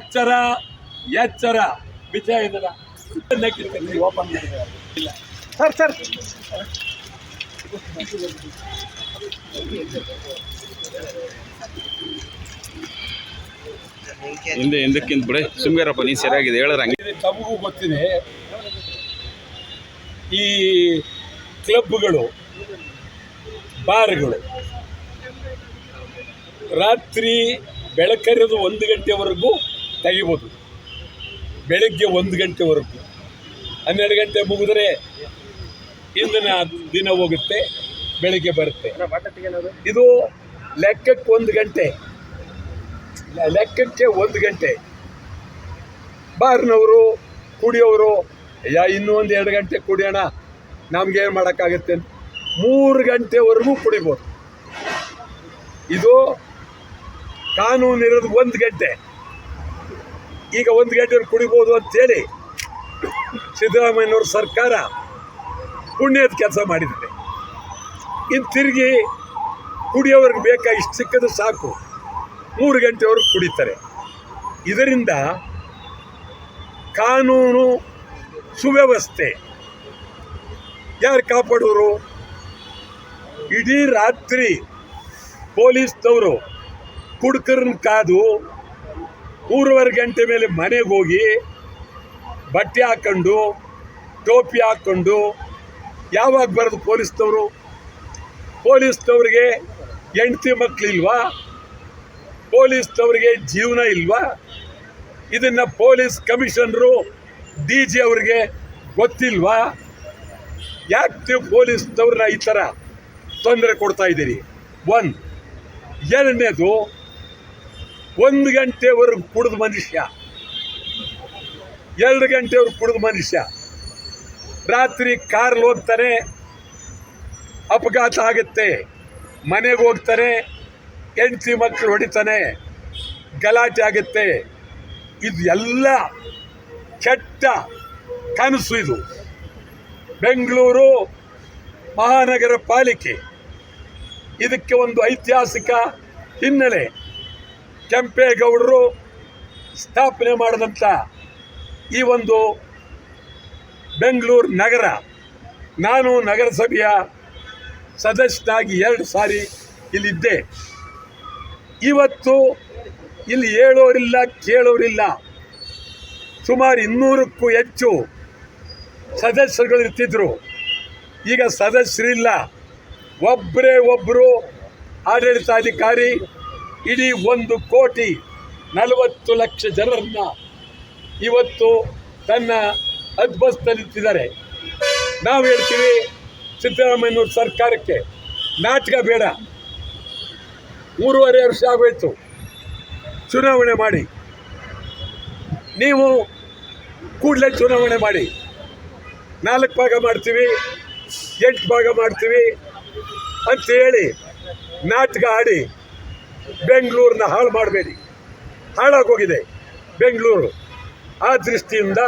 ಎಚ್ಚರ ಎಚ್ಚರ. ವಿಷಯ ಇದರ ಓಪನ್ ಇಲ್ಲ. Sir sir. ಹಿಂದೆ ಹಿಂದಕ್ಕಿಂತ ಬಿಡಿ. ಸುಮ್ಗಿರಪ್ಪ ನೀ ಸರಿಯಾಗಿದೆ. ಹೇಳಿದ್ರೆ ಹಂಗೆ. ತಮಗೂ ಗೊತ್ತಿದೆ ಈ ಕ್ಲಬ್ಗಳು ಬಾರ್ಗಳು ರಾತ್ರಿ ಬೆಳಕರಿದು ಒಂದು ಗಂಟೆವರೆಗೂ ತೆಗಿಬೋದು. ಬೆಳಗ್ಗೆ ಒಂದು ಗಂಟೆವರೆಗೂ. ಹನ್ನೆರಡು ಗಂಟೆ ಮುಗಿದ್ರೆ ಇಂದಿನ ದಿನ ಹೋಗುತ್ತೆ, ಬೆಳಗ್ಗೆ ಬರುತ್ತೆ. ಇದು ಲೆಕ್ಕಕ್ಕೆ ಒಂದು ಗಂಟೆ. ಲೆಕ್ಕಕ್ಕೆ ಒಂದು ಗಂಟೆ. ಬಾರ್ನವರು, ಕುಡಿಯೋರು, ಯಾ ಇನ್ನೂ ಒಂದು ಎರಡು ಗಂಟೆ ಕುಡಿಯೋಣ, ನಮ್ಗೆ ಏನು ಮಾಡೋಕ್ಕಾಗುತ್ತೆ? ಮೂರು ಗಂಟೆವರೆಗೂ ಕುಡಿಬೋದು. ಇದು ಕಾನೂನು ಇರೋದು ಒಂದು ಗಂಟೆ. ಈಗ ಒಂದು ಗಂಟೆ ಕುಡಿಬೋದು ಅಂತೇಳಿ ಸಿದ್ದರಾಮಯ್ಯನವ್ರ ಸರ್ಕಾರ ಪುಣ್ಯದ ಕೆಲಸ ಮಾಡಿದ್ದಾರೆ. ಇನ್ನು ತಿರುಗಿ ಕುಡಿಯೋವ್ರಿಗೆ ಬೇಕಾ ಇಷ್ಟು ಸಿಕ್ಕದು ಸಾಕು. ಮೂರು ಗಂಟೆವರೆಗೆ ಕುಡಿತಾರೆ. ಇದರಿಂದ ಕಾನೂನು ಸುವ್ಯವಸ್ಥೆ. ಯಾರು ಕಾಪಾಡೋರು? ಇಡೀ ರಾತ್ರಿ ಪೊಲೀಸ್ನವರು. ಕುಡ್ಕರನ್ನ ಕಾದು ಮೂರುವರೆ ಗಂಟೆ ಮೇಲೆ ಮನೆಗೆ ಹೋಗಿ ಬಟ್ಟೆ ಹಾಕ್ಕೊಂಡು ಟೋಪಿ ಹಾಕ್ಕೊಂಡು ಯಾವಾಗ ಬರೋದು ಪೊಲೀಸ್ನವರು? ಪೊಲೀಸ್ನವ್ರಿಗೆ ಹೆಂಡ್ತಿ ಮಕ್ಕಳಿಲ್ವಾ ಪೊಲೀಸ್ನವ್ರಿಗೆ ಜೀವನ ಇಲ್ವಾ? ಇದನ್ನು ಪೊಲೀಸ್ ಕಮಿಷನರು ಡಿ ಜಿ ಅವ್ರಿಗೆ ಗೊತ್ತಿಲ್ವಾ? ಯಾಕೆ ನೀವು ಪೊಲೀಸ್ನವ್ರನ್ನ ಈ ಥರ ತೊಂದರೆ ಕೊಡ್ತಾ ಇದ್ದೀರಿ? ಒನ್ ಎರಡನೇದು ಒಂದು ಗಂಟೆವರೆಗೂ ಕುಡಿದ ಮನುಷ್ಯ. ಎರಡು ಗಂಟೆವರೆಗೂ ಕುಡಿದ ಮನುಷ್ಯ. ರಾತ್ರಿ ಕಾರಲ್ಲಿ ಹೋಗ್ತಾನೆ, ಅಪಘಾತ ಆಗುತ್ತೆ, ಮನೆಗೆ ಹೋಗ್ತಾನೆ, ಹೆಂಡತಿ ಮಕ್ಕಳು ಹೊಡಿತಾನೆ, ಗಲಾಟೆ ಆಗುತ್ತೆ. ಇದು ಎಲ್ಲ ಕೆಟ್ಟ ಕನಸು ಇದು. ಬೆಂಗಳೂರು ಮಹಾನಗರ ಪಾಲಿಕೆ. ಇದಕ್ಕೆ ಒಂದು ಐತಿಹಾಸಿಕ ಹಿನ್ನೆಲೆ. ಕೆಂಪೇಗೌಡರು ಸ್ಥಾಪನೆ ಮಾಡಿದಂಥ ಈ ಒಂದು ಬೆಂಗಳೂರು ನಗರ, ನಾನು ನಗರಸಭೆಯ ಸದಸ್ಯನಾಗಿ ಎರಡು ಸಾರಿ ಇಲ್ಲಿದ್ದೆ. ಇವತ್ತು ಇಲ್ಲಿ ಹೇಳೋರಿಲ್ಲ, ಕೇಳೋರಿಲ್ಲ. ಸುಮಾರು ಇನ್ನೂರಕ್ಕೂ ಹೆಚ್ಚು ಸದಸ್ಯರುಗಳು ಇರ್ತಿದ್ರು ಈಗ ಸದಸ್ಯರಿಲ್ಲ. ಒಬ್ಬರೇ ಒಬ್ಬರು ಆಡಳಿತಾಧಿಕಾರಿ ಇಡೀ ಒಂದು ಕೋಟಿ ನಲವತ್ತು ಲಕ್ಷ ಜನರನ್ನ ಇವತ್ತು ತನ್ನ ಅದ್ಬಸ್ತಲ್ಲಿಟ್ಟಿದ್ದಾರೆ ನಾವು ಹೇಳ್ತೀವಿ ಸಿದ್ದರಾಮಯ್ಯನವ್ರ ಸರ್ಕಾರಕ್ಕೆ ನಾಟಕ ಬೇಡ. ಮೂರುವರೆ ವರ್ಷ ಆಗೋಯ್ತು. ಚುನಾವಣೆ ಮಾಡಿ. ನೀವು ಕೂಡಲೇ ಚುನಾವಣೆ ಮಾಡಿ. ನಾಲ್ಕು ಭಾಗ ಮಾಡ್ತೀವಿ, ಎಂಟು ಭಾಗ ಮಾಡ್ತೀವಿ ಅಂತ ಹೇಳಿ ನಾಟಕ ಆಡಿ ಬೆಂಗಳೂರನ್ನ ಹಾಳು ಮಾಡಬೇಡಿ. ಹಾಳಾಗೋಗಿದೆ ಬೆಂಗಳೂರು. ಆ ದೃಷ್ಟಿಯಿಂದ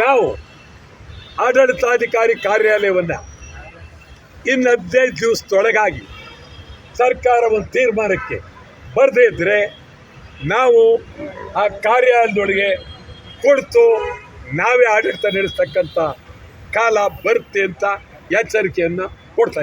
ನಾವು ಆಡಳಿತಾಧಿಕಾರಿ ಕಾರ್ಯಾಲಯವನ್ನು ಇನ್ನು ಹದಿನೈದು ದಿವಸದೊಳಗಾಗಿ ಸರ್ಕಾರ ಒಂದು ತೀರ್ಮಾನಕ್ಕೆ ಬರದೇ ಇದ್ದರೆ ನಾವು ಆ ಕಾರ್ಯಾಲಯದೊಳಗೆ ಕೊಡ್ತು ನಾವೇ ಆಡಳಿತ ನಡೆಸ್ತಕ್ಕಂಥ ಕಾಲ ಬರುತ್ತೆ ಅಂತ ಎಚ್ಚರಿಕೆಯನ್ನು ಕೊಡ್ತಾ